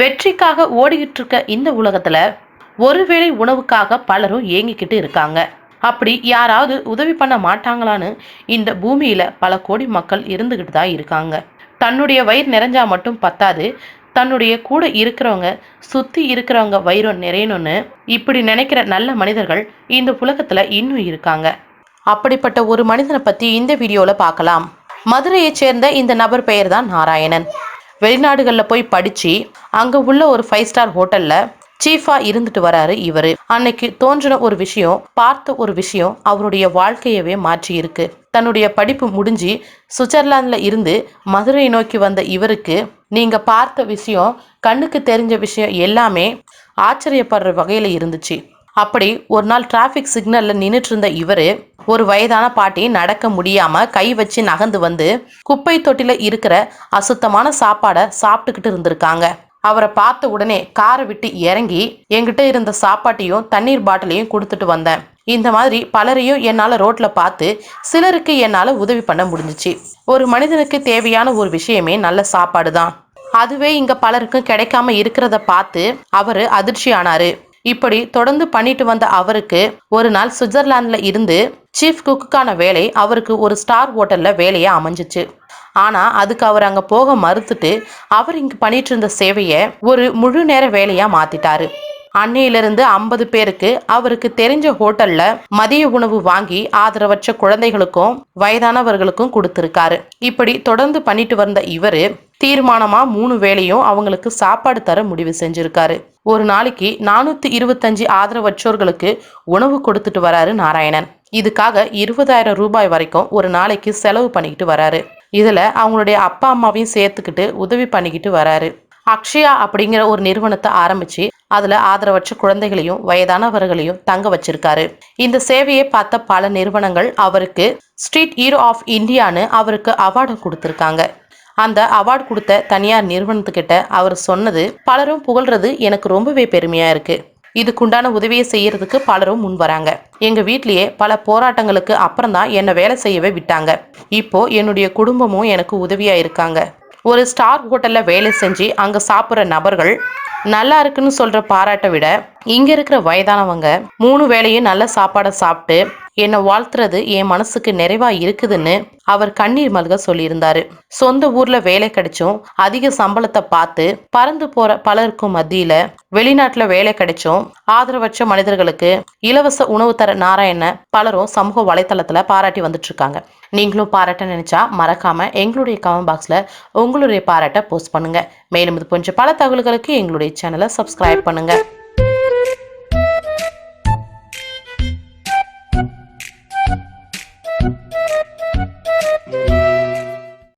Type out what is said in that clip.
வெற்றிக்காக ஓடிக்கிட்டு இருக்க இந்த உலகத்துல ஒருவேளை உணவுக்காக பலரும் ஏங்கிக்கிட்டு இருக்காங்க. அப்படி யாராவது உதவி பண்ண மாட்டாங்களான்னு இந்த பூமியில பல கோடி மக்கள் இருந்துகிட்டு தான் இருக்காங்க. தன்னுடைய வயிறு நிறைஞ்சா மட்டும் பத்தாது. தன்னுடைய கூட இருக்கிறவங்க சுத்தி இருக்கிறவங்க வயிறும் நிறையணும்னு இப்படி நினைக்கிற நல்ல மனிதர்கள் இந்த உலகத்துல இன்னும் இருக்காங்க. அப்படிப்பட்ட ஒரு மனிதனை பத்தி இந்த வீடியோல பார்க்கலாம். மதுரையைச் சேர்ந்த இந்த நபர் பெயர் தான் நாராயணன். வெளிநாடுகளில் போய் படிச்சு அங்க உள்ள ஒரு ஃபைவ் ஸ்டார் ஹோட்டல்ல சீஃபா இருந்துட்டு வராரு இவரு. அன்னைக்கு தோன்றின ஒரு விஷயம் பார்த்த ஒரு விஷயம் அவருடைய வாழ்க்கையவே மாற்றி இருக்கு. தன்னுடைய படிப்பு முடிஞ்சு சுவிட்சர்லாந்துல இருந்து மதுரை நோக்கி வந்த இவருக்கு நீங்க பார்த்த விஷயம் கண்ணுக்கு தெரிஞ்ச விஷயம் எல்லாமே ஆச்சரியப்படுற வகையில இருந்துச்சு. அப்படி ஒரு நாள் டிராஃபிக் சிக்னல்ல நின்றுட்டு இருந்த இவரு ஒரு வயதான பாட்டி நடக்க முடியாம கை வச்சு நகர்ந்து வந்து குப்பை தொட்டில இருக்கிற அசுத்தமான சாப்பாடை சாப்பிட்டுக்கிட்டு இருந்திருக்காங்க. அவரை பார்த்த உடனே காரை விட்டு இறங்கி என்கிட்ட இருந்த சாப்பாட்டையும் தண்ணீர் பாட்டிலையும் கொடுத்துட்டு வந்தேன். இந்த மாதிரி பலரையும் என்னால் ரோட்டில் பார்த்து சிலருக்கு என்னால் உதவி பண்ண முடிஞ்சிச்சு. ஒரு மனிதனுக்கு தேவையான ஒரு விஷயமே நல்ல சாப்பாடு தான் அதுவே இங்க பலருக்கும் கிடைக்காம இருக்கிறத பார்த்து அவரு அதிர்ச்சி ஆனாரு இப்படி தொடர்ந்து பண்ணிட்டு வந்த அவருக்கு ஒரு நாள் சுவிட்சர்லாந்துல இருந்து சீஃப் குக்குக்கான வேலை அவருக்கு ஒரு ஸ்டார் ஹோட்டல்ல வேலையை அமைஞ்சிச்சு. ஆனா அதுக்கு அவர் அங்க போக மறுத்துட்டு அவர் இங்க பண்ணிட்டு இருந்த சேவையை ஒரு முழு நேர வேலையா மாத்திட்டாரு. அன்னையிலிருந்து ஐம்பது பேருக்கு அவருக்கு தெரிஞ்ச ஹோட்டல்ல மதிய உணவு வாங்கி ஆதரவற்ற குழந்தைகளுக்கும் வயதானவர்களுக்கும் கொடுத்திருக்காரு. இப்படி தொடர்ந்து பண்ணிட்டு வந்த இவரு தீர்மானமா மூணு வேளையும் அவங்களுக்கு சாப்பாடு தர முடிவு செஞ்சிருக்காரு. ஒரு நாளைக்கு நானூற்றி இருபத்தஞ்சு ஆதரவற்றோர்களுக்கு உணவு கொடுத்துட்டு வராரு நாராயணன். இதுக்காக இருபதாயிரம் ரூபாய் வரைக்கும் ஒரு நாளைக்கு செலவு பண்ணிக்கிட்டு வராரு. இதில் அவங்களுடைய அப்பா அம்மாவையும் சேர்த்துக்கிட்டு உதவி பண்ணிக்கிட்டு வராரு. அக்ஷயா அப்படிங்கிற ஒரு நிறுவனத்தை ஆரம்பித்து அதில் ஆதரவற்ற குழந்தைகளையும் வயதானவர்களையும் தங்க வச்சிருக்காரு. இந்த சேவையை பார்த்த பல நிறுவனங்கள் அவருக்கு ஸ்ட்ரீட் ஹீரோ ஆஃப் இந்தியான்னு அவருக்கு அவார்டு கொடுத்துருக்காங்க. அந்த அவார்டு கொடுத்த தனியார் நிறுவனத்துக்கிட்ட அவர் சொன்னது பலரும் புகழ்றது எனக்கு ரொம்பவே பெருமையா இருக்கு. இதுக்குண்டான உதவியை செய்யறதுக்கு பலரும் முன் வராங்க. எங்க வீட்லயே பல போராட்டங்களுக்கு அப்புறம் தான் என்னை வேலை செய்யவே விட்டாங்க. இப்போ என்னுடைய குடும்பமும் எனக்கு உதவியா இருக்காங்க. ஒரு ஸ்டார் ஹோட்டல்ல வேலை செஞ்சு அங்க சாப்பிட்ற நபர்கள் நல்லா இருக்குன்னு சொல்ற பாராட்டை விட இங்க இருக்கிற வயதானவங்க மூணு வேளையும் நல்ல சாப்பாடை சாப்பிட்டு என்னை வாழ்த்துறது என் மனசுக்கு நிறைவா இருக்குதுன்னு அவர் கண்ணீர் மல்க சொல்லியிருந்தாரு. சொந்த ஊர்ல வேலை கிடைச்சும் அதிக சம்பளத்தை பார்த்து பறந்து போற பலருக்கும் மத்தியில வெளிநாட்டுல வேலை கிடைச்சும் ஆதரவற்ற மனிதர்களுக்கு இலவச உணவு தர நாராயண பலரும் சமூக வலைத்தளத்துல பாராட்டி வந்துட்டு இருக்காங்க நீங்களும் பாராட்ட நினைச்சா மறக்காம எங்களுடைய கமெண்ட் பாக்ஸ்ல உங்களுடைய பாராட்டை போஸ்ட் பண்ணுங்க. மேலும் இது போன்ற பல தகவல்களுக்கு எங்களுடைய சேனலை சப்ஸ்கிரைப் பண்ணுங்க.